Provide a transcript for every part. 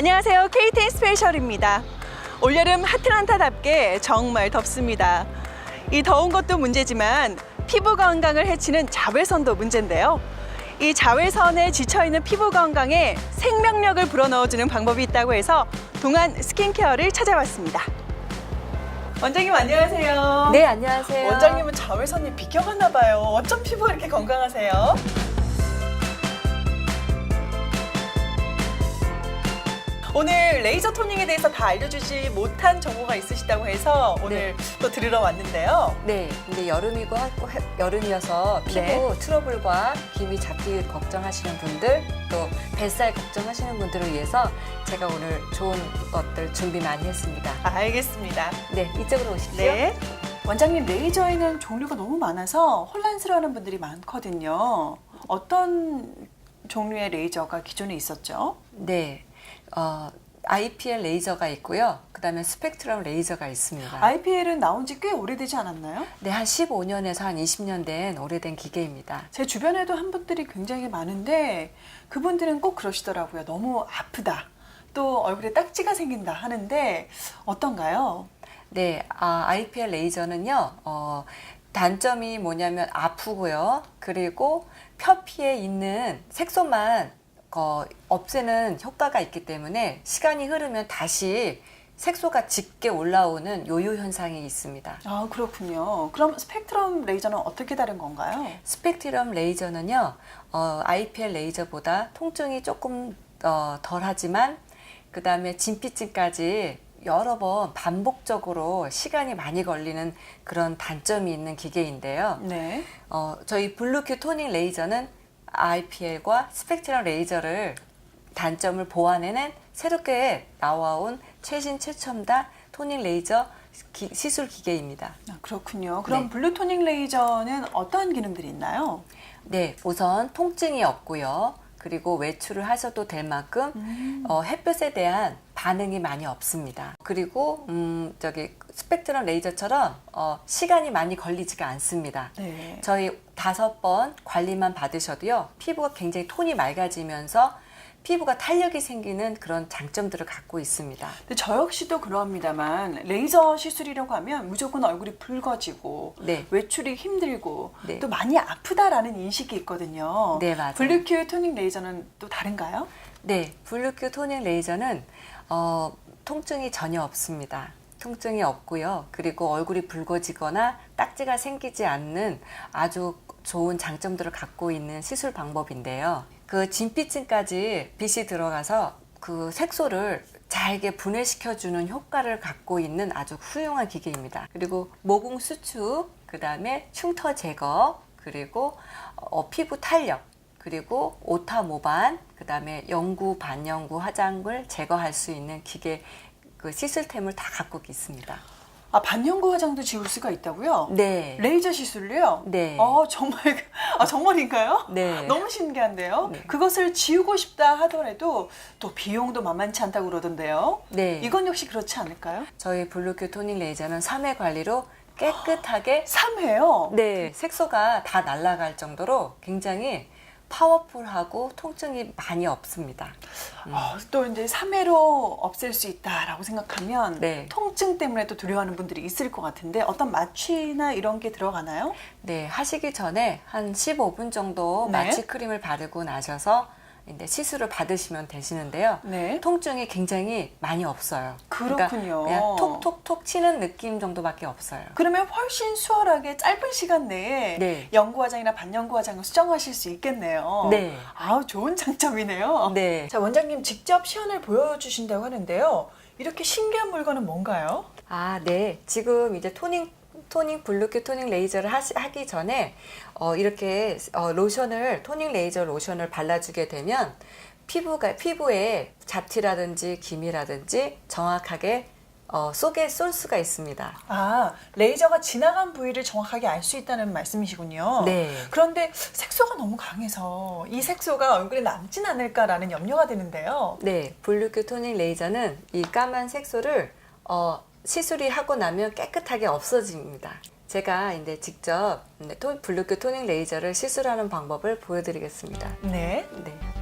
안녕하세요. KT 스페셜입니다. 올여름 아틀란타답게 정말 덥습니다. 이 더운 것도 문제지만 피부 건강을 해치는 자외선도 문제인데요. 이 자외선에 지쳐있는 피부 건강에 생명력을 불어넣어주는 방법이 있다고 해서 동안 스킨케어를 찾아봤습니다. 원장님 안녕하세요. 네, 안녕하세요. 원장님은 자외선이 비껴갔나 봐요. 어쩜 피부가 이렇게 건강하세요? 오늘 레이저 토닝에 대해서 다 알려주지 못한 정보가 있으시다고 해서 오늘 또 들으러 왔는데요. 네, 근데 여름이고 여름이어서 피부 네. 트러블과 기미 잡티 걱정하시는 분들, 또 뱃살 걱정하시는 분들을 위해서 제가 오늘 좋은 것들 준비 많이 했습니다. 알겠습니다. 네, 이쪽으로 오십시오. 네. 원장님 레이저에는 종류가 너무 많아서 혼란스러워하는 분들이 많거든요. 어떤 종류의 레이저가 기존에 있었죠? 네, 어, IPL 레이저가 있고요. 그다음에 스펙트럼 레이저가 있습니다. IPL은 나온 지 꽤 오래되지 않았나요? 네, 한 15년에서 한 20년 된 오래된 기계입니다. 제 주변에도 한 분들이 굉장히 많은데 그분들은 꼭 그러시더라고요. 너무 아프다. 또 얼굴에 딱지가 생긴다 하는데 어떤가요? 네, 아, IPL 레이저는요, 어, 단점이 뭐냐면 아프고요. 그리고 표피에 있는 색소만 어, 없애는 효과가 있기 때문에 시간이 흐르면 다시 색소가 짙게 올라오는 요요 현상이 있습니다. 아 그렇군요. 그럼 스펙트럼 레이저는 어떻게 다른 건가요? 스펙트럼 레이저는요, 어, IPL 레이저보다 통증이 조금 어, 덜하지만 그 다음에 진피층까지 여러 번 반복적으로 시간이 많이 걸리는 그런 단점이 있는 기계인데요. 네. 어, 저희 블루큐 토닝 레이저는 IPL과 스펙트럼 레이저를 단점을 보완해낸 새롭게 나와온 최신 최첨단 토닝 레이저 기- 시술 기계입니다. 아, 그렇군요. 그럼 네. 블루 토닝 레이저는 어떤 기능들이 있나요? 네, 우선 통증이 없고요. 그리고 외출을 하셔도 될 만큼 음. 어, 햇볕에 대한 반응이 많이 없습니다. 그리고 음, 저기 스펙트럼 레이저처럼 어, 시간이 많이 걸리지가 않습니다. 네. 저희 다섯 번 관리만 받으셔도요, 피부가 굉장히 톤이 맑아지면서 피부가 탄력이 생기는 그런 장점들을 갖고 있습니다. 근데 저 역시도 그럽니다만 레이저 시술이라고 하면 무조건 얼굴이 붉어지고 네. 외출이 힘들고 네. 또 많이 아프다라는 인식이 있거든요. 네, 맞아요. 블루큐 토닝 레이저는 또 다른가요? 네, 블루큐 토닝 레이저는 어, 통증이 전혀 없습니다. 통증이 없고요. 그리고 얼굴이 붉어지거나 딱지가 생기지 않는 아주 좋은 장점들을 갖고 있는 시술 방법인데요. 그 진피층까지 빛이 들어가서 그 색소를 잘게 분해시켜주는 효과를 갖고 있는 아주 훌륭한 기계입니다. 그리고 모공 수축, 그 다음에 흉터 제거, 그리고 어, 피부 탄력, 그리고 오타 모반, 그 다음에 영구, 반영구 화장을 제거할 수 있는 기계 그 시술템을 다 갖고 있습니다. 아 반영구 화장도 지울 수가 있다고요? 네. 레이저 시술로요? 네. 아 정말 아 정말인가요? 네. 너무 신기한데요. 네. 그것을 지우고 싶다 하더라도 또 비용도 만만치 않다고 그러던데요. 네. 이건 역시 그렇지 않을까요? 저희 블루큐 토닝 레이저는 3회 관리로 깨끗하게 3회요. 네, 색소가 다 날아갈 정도로 굉장히 파워풀하고 통증이 많이 없습니다. 어, 또 이제 3회로 없앨 수 있다라고 생각하면 네. 통증 때문에 또 두려워하는 분들이 있을 것 같은데 어떤 마취나 이런 게 들어가나요? 네, 하시기 전에 한 15분 정도 네. 마취 크림을 바르고 나셔서 이제 시술을 받으시면 되시는데요. 네. 통증이 굉장히 많이 없어요. 그렇군요. 그러니까 그냥 톡톡톡 치는 느낌 정도밖에 없어요. 그러면 훨씬 수월하게 짧은 시간 내에 네. 연구 화장이나 반연구 화장을 수정하실 수 있겠네요. 네. 아우 좋은 장점이네요. 네. 자 원장님 직접 시연을 보여주신다고 하는데요. 이렇게 신기한 물건은 뭔가요? 아, 네. 지금 이제 토닝 토닝 블루큐 토닝 레이저를 하시, 하기 전에 어, 이렇게 어, 로션을 토닝 레이저 로션을 발라주게 되면 피부가 피부에 잡티라든지 기미라든지 정확하게 어, 쏘게 쏠 수가 있습니다. 아 레이저가 지나간 부위를 정확하게 알 수 있다는 말씀이시군요. 네. 그런데 색소가 너무 강해서 이 색소가 얼굴에 남진 않을까라는 염려가 되는데요. 네, 블루큐 토닝 레이저는 이 까만 색소를 어, 시술이 하고 나면 깨끗하게 없어집니다. 제가 이제 직접 블루큐 토닝 레이저를 시술하는 방법을 보여드리겠습니다. 네. 네.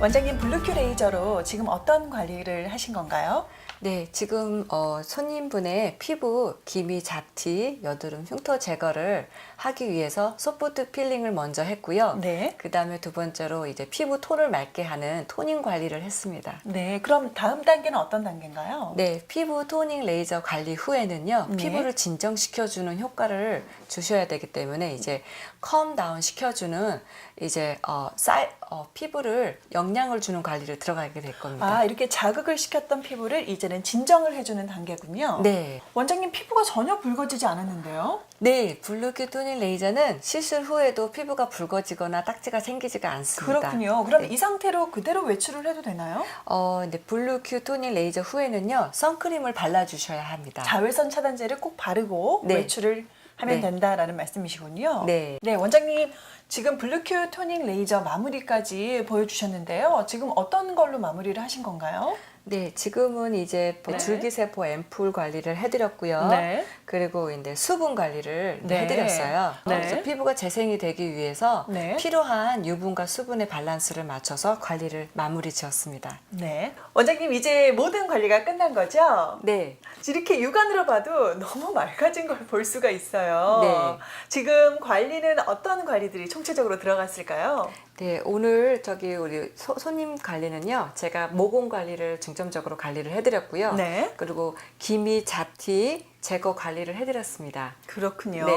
원장님 블루큐 레이저로 지금 어떤 관리를 하신 건가요? 네, 지금 어, 손님분의 피부 기미 잡티, 여드름 흉터 제거를 하기 위해서 소프트 필링을 먼저 했고요. 네. 그 다음에 두 번째로 이제 피부 톤을 맑게 하는 토닝 관리를 했습니다. 네, 그럼 다음 단계는 어떤 단계인가요? 네, 피부 토닝 레이저 관리 후에는요, 네. 피부를 진정시켜주는 효과를 주셔야 되기 때문에 이제 컴 다운 시켜주는 이제 어, 쌀, 어, 피부를 영양을 주는 관리를 들어가게 될 겁니다. 아, 이렇게 자극을 시켰던 피부를 이제는 진정을 해주는 단계군요. 네. 원장님 피부가 전혀 붉어지지 않았는데요? 네, 블루큐 토닝 레이저는 시술 후에도 피부가 붉어지거나 딱지가 생기지가 않습니다. 그렇군요. 그럼 네. 이 상태로 그대로 외출을 해도 되나요? 어, 네, 블루큐 토닝 레이저 후에는요, 선크림을 발라주셔야 합니다. 자외선 차단제를 꼭 바르고 네. 외출을 하면 네. 된다라는 말씀이시군요. 네. 네, 원장님 지금 블루큐 토닝 레이저 마무리까지 보여주셨는데요. 지금 어떤 걸로 마무리를 하신 건가요? 네, 지금은 이제 뭐 네. 줄기세포 앰플 관리를 해드렸고요. 네. 그리고 이제 수분 관리를 네. 해드렸어요. 네. 그래서 피부가 재생이 되기 위해서 네. 필요한 유분과 수분의 밸런스를 맞춰서 관리를 마무리 지었습니다. 네. 원장님 이제 모든 관리가 끝난 거죠? 네. 이렇게 육안으로 봐도 너무 맑아진 걸 볼 수가 있어요. 네. 지금 관리는 어떤 관리들이 총체적으로 들어갔을까요? 네, 오늘 저기 우리 소- 손님 관리는요, 제가 모공 관리를 중점적으로 관리를 해드렸고요. 네. 그리고 기미, 잡티 제거 관리를 해드렸습니다. 그렇군요. 네.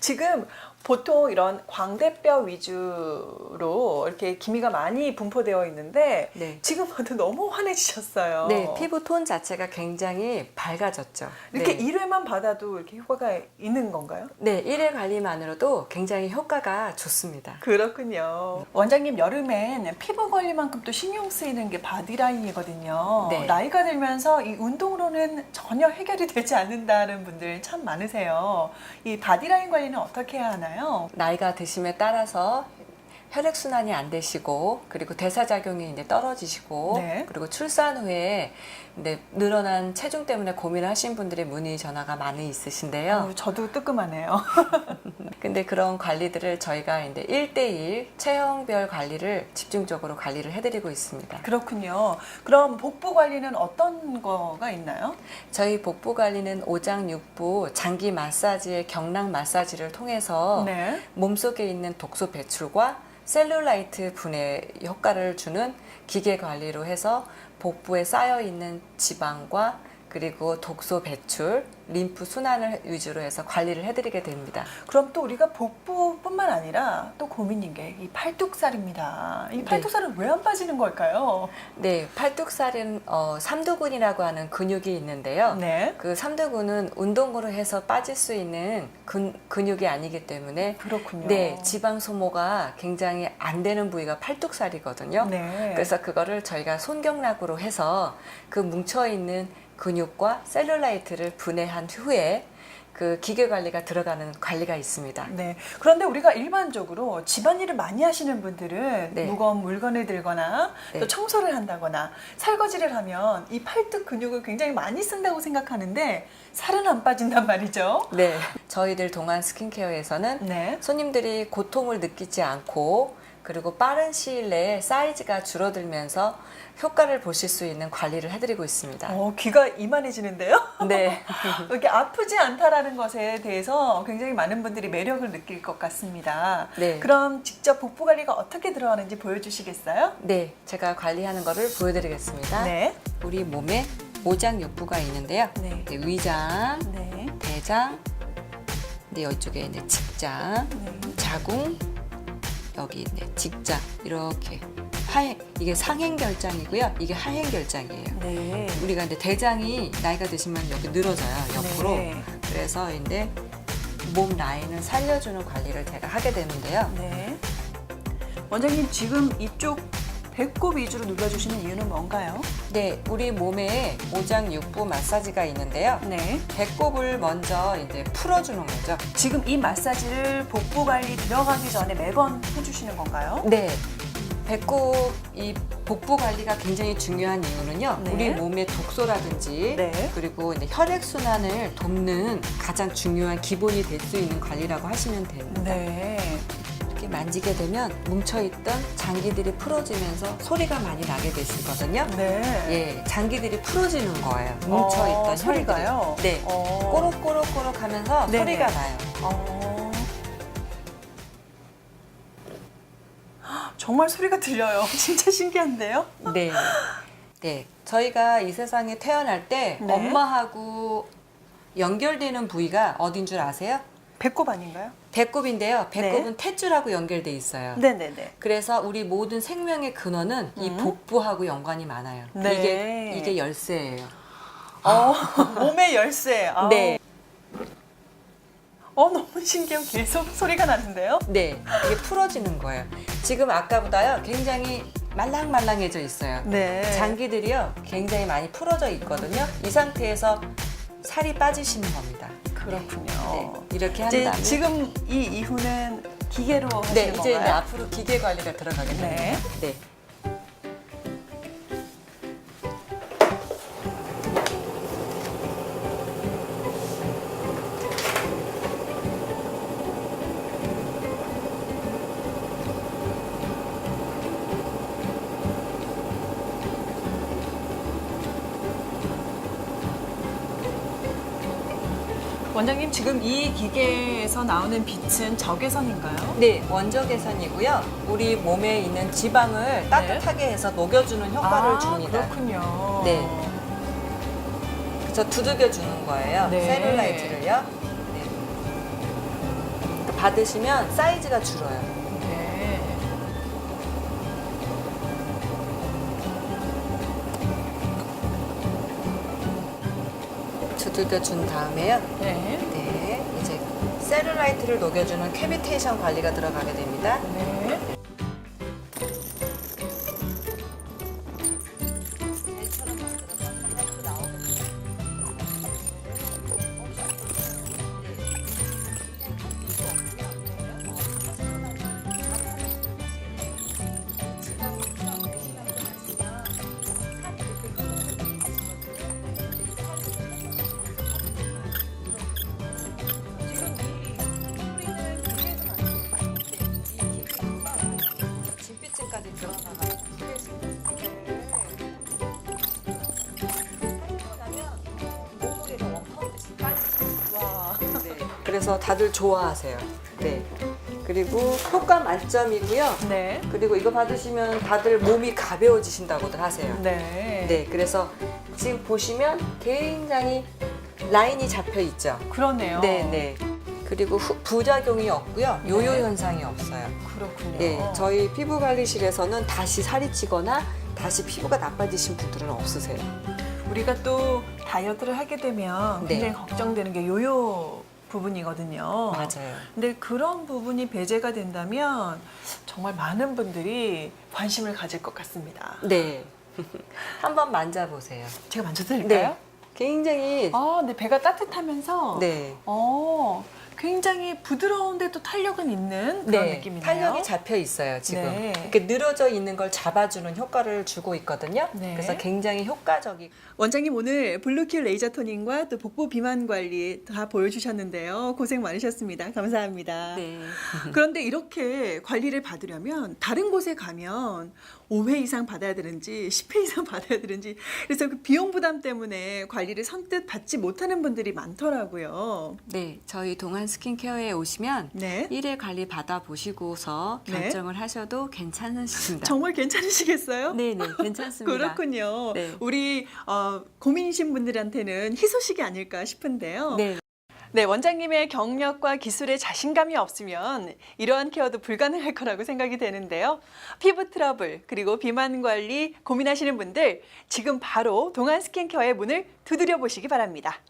지금 보통 이런 광대뼈 위주로 이렇게 기미가 많이 분포되어 있는데 네. 지금 봐도 너무 환해지셨어요. 네, 피부 톤 자체가 굉장히 밝아졌죠. 이렇게 네. 1회만 받아도 이렇게 효과가 있는 건가요? 네, 1회 관리만으로도 굉장히 효과가 좋습니다. 그렇군요. 원장님 여름엔 피부 관리만큼 또 신경 쓰이는 게 바디라인이거든요. 네. 나이가 들면서 이 운동으로는 전혀 해결이 되지 않는 다는 분들 참 많으세요. 이 바디라인 관리는 어떻게 해야 하나요? 나이가 드심에 따라서 혈액 순환이 안 되시고 그리고 대사 작용이 이제 떨어지시고 네. 그리고 출산 후에 이제 늘어난 체중 때문에 고민하신 분들의 문의 전화가 많이 있으신데요. 어, 저도 뜨끔하네요. 근데 그런 관리들을 저희가 이제 1대1 체형별 관리를 집중적으로 관리를 해드리고 있습니다. 그렇군요. 그럼 복부 관리는 어떤 거가 있나요? 저희 복부 관리는 오장육부 장기 마사지의 경락 마사지를 통해서 네. 몸속에 있는 독소 배출과 셀룰라이트 분해 효과를 주는 기계 관리로 해서 복부에 쌓여 있는 지방과 그리고 독소 배출, 림프 순환을 위주로 해서 관리를 해드리게 됩니다. 그럼 또 우리가 복부뿐만 아니라 또 고민인 게 이 팔뚝살입니다. 이 네. 팔뚝살은 왜 안 빠지는 걸까요? 네, 팔뚝살은 어, 삼두근이라고 하는 근육이 있는데요. 네. 그 삼두근은 운동으로 해서 빠질 수 있는 근, 근육이 아니기 때문에 그렇군요. 네, 지방 소모가 굉장히 안 되는 부위가 팔뚝살이거든요. 네. 그래서 그거를 저희가 손경락으로 해서 그 뭉쳐 있는 근육과 셀룰라이트를 분해한 후에 그 기계 관리가 들어가는 관리가 있습니다. 네. 그런데 우리가 일반적으로 집안일을 많이 하시는 분들은 네. 무거운 물건을 들거나 또 네. 청소를 한다거나 설거지를 하면 이 팔뚝 근육을 굉장히 많이 쓴다고 생각하는데 살은 안 빠진단 말이죠. 네. 저희들 동안 스킨케어에서는 네. 손님들이 고통을 느끼지 않고 그리고 빠른 시일 내에 사이즈가 줄어들면서 효과를 보실 수 있는 관리를 해드리고 있습니다. 어, 귀가 이만해지는데요? 네. 이렇게 아프지 않다라는 것에 대해서 굉장히 많은 분들이 매력을 느낄 것 같습니다. 네. 그럼 직접 복부 관리가 어떻게 들어가는지 보여주시겠어요? 네. 제가 관리하는 거를 보여드리겠습니다. 네. 우리 몸에 오장육부가 있는데요. 네. 네, 위장, 네. 대장, 네, 이쪽에 이제 직장, 네. 자궁, 여기 네, 직장 이렇게 하행 이게 상행 결장이고요. 이게 하행 결장이에요. 네. 우리가 이제 대장이 나이가 드시면 여기 늘어져요 옆으로. 네. 그래서 이제 몸 라인을 살려주는 관리를 제가 하게 되는데요. 네. 원장님 지금 이쪽 배꼽 위주로 눌러주시는 이유는 뭔가요? 네, 우리 몸에 오장육부 마사지가 있는데요. 네. 배꼽을 먼저 이제 풀어주는 거죠. 지금 이 마사지를 복부 관리 들어가기 전에 매번 해주시는 건가요? 네. 배꼽 이 복부 관리가 굉장히 중요한 이유는요. 네. 우리 몸의 독소라든지 네. 그리고 이제 혈액 순환을 돕는 가장 중요한 기본이 될 수 있는 관리라고 하시면 됩니다. 네. 이렇게 만지게 되면 뭉쳐있던 장기들이 풀어지면서 소리가 많이 나게 되시거든요. 네. 예, 장기들이 풀어지는 거예요. 뭉쳐있던 어, 혈들이. 소리가요? 네. 어. 꼬록꼬록꼬록 하면서 네네. 소리가 나요. 어. 정말 소리가 들려요. 진짜 신기한데요? 네. 네. 저희가 이 세상에 태어날 때 네. 엄마하고 연결되는 부위가 어딘 줄 아세요? 배꼽 아닌가요? 배꼽인데요. 배꼽은 탯줄하고 연결돼 있어요. 네네네. 그래서 우리 모든 생명의 근원은 이 음. 복부하고 연관이 많아요. 네. 이게 이게 열쇠예요. 어, 몸의 열쇠. 아우. 네. 어, 너무 신기해요. 계속 소리가 나는데요? 네. 이게 풀어지는 거예요. 지금 아까보다요. 굉장히 말랑말랑해져 있어요. 네. 장기들이요. 굉장히 많이 풀어져 있거든요. 이 상태에서 살이 빠지시는 겁니다. 그렇군요. 네. 이렇게 한 이제 다음에 지금 이 이후는 기계로 하시는 네, 이제 이제 건가요? 앞으로 기계 관리가 들어가겠네요. 네. 네. 원장님 지금 이 기계에서 나오는 빛은 적외선인가요? 네, 원적 개선이고요. 우리 몸에 있는 지방을 따뜻하게 해서 녹여주는 효과를 네. 아, 줍니다. 그렇군요. 네. 그래서 두들겨 주는 거예요. 네. 셀룰라이트를요. 네. 받으시면 사이즈가 줄어요. 두들겨 준 다음에요. 네. 네, 이제 셀룰라이트를 녹여주는 캐비테이션 관리가 들어가게 됩니다. 네. 그래서 다들 좋아하세요. 네. 그리고 효과 만점이고요. 네. 그리고 이거 받으시면 다들 몸이 가벼워지신다고들 하세요. 네. 네, 그래서 지금 보시면 굉장히 라인이 잡혀 있죠. 그러네요. 네, 네. 그리고 후- 부작용이 없고요. 요요 네. 현상이 없어요. 그렇군요. 네, 저희 피부 관리실에서는 다시 살이 찌거나 다시 피부가 나빠지신 분들은 없으세요. 우리가 또 다이어트를 하게 되면 네. 굉장히 걱정되는 게 요요 부분이거든요. 맞아요. 근데 그런 부분이 배제가 된다면 정말 많은 분들이 관심을 가질 것 같습니다. 네. 한번 만져보세요. 제가 만져드릴까요? 굉장히 아, 근데 배가 따뜻하면서 네. 어, 굉장히 부드러운데 또 탄력은 있는 그런 네, 느낌이네요. 탄력이 잡혀 있어요 지금 네. 이렇게 늘어져 있는 걸 잡아주는 효과를 주고 있거든요. 네. 그래서 굉장히 효과적이. 원장님 오늘 블루킬 레이저 토닝과 또 복부 비만 관리 다 보여주셨는데요. 고생 많으셨습니다. 감사합니다. 네. 그런데 이렇게 관리를 받으려면 다른 곳에 가면 5회 이상 받아야 되는지 10회 이상 받아야 되는지 그래서 그 비용 부담 때문에 관리를 선뜻 받지 못하는 분들이 많더라고요. 네, 저희 동안 스킨케어에 오시면 네. 1회 관리 받아 보시고서 네. 결정을 하셔도 괜찮으십니다. 정말 괜찮으시겠어요? 네, 네, 괜찮습니다. 그렇군요. 네. 우리 어, 고민이신 분들한테는 희소식이 아닐까 싶은데요. 네. 네, 원장님의 경력과 기술에 자신감이 없으면 이러한 케어도 불가능할 거라고 생각이 되는데요. 피부 트러블, 그리고 비만 관리 고민하시는 분들 지금 바로 동안 스킨케어의 문을 두드려 보시기 바랍니다.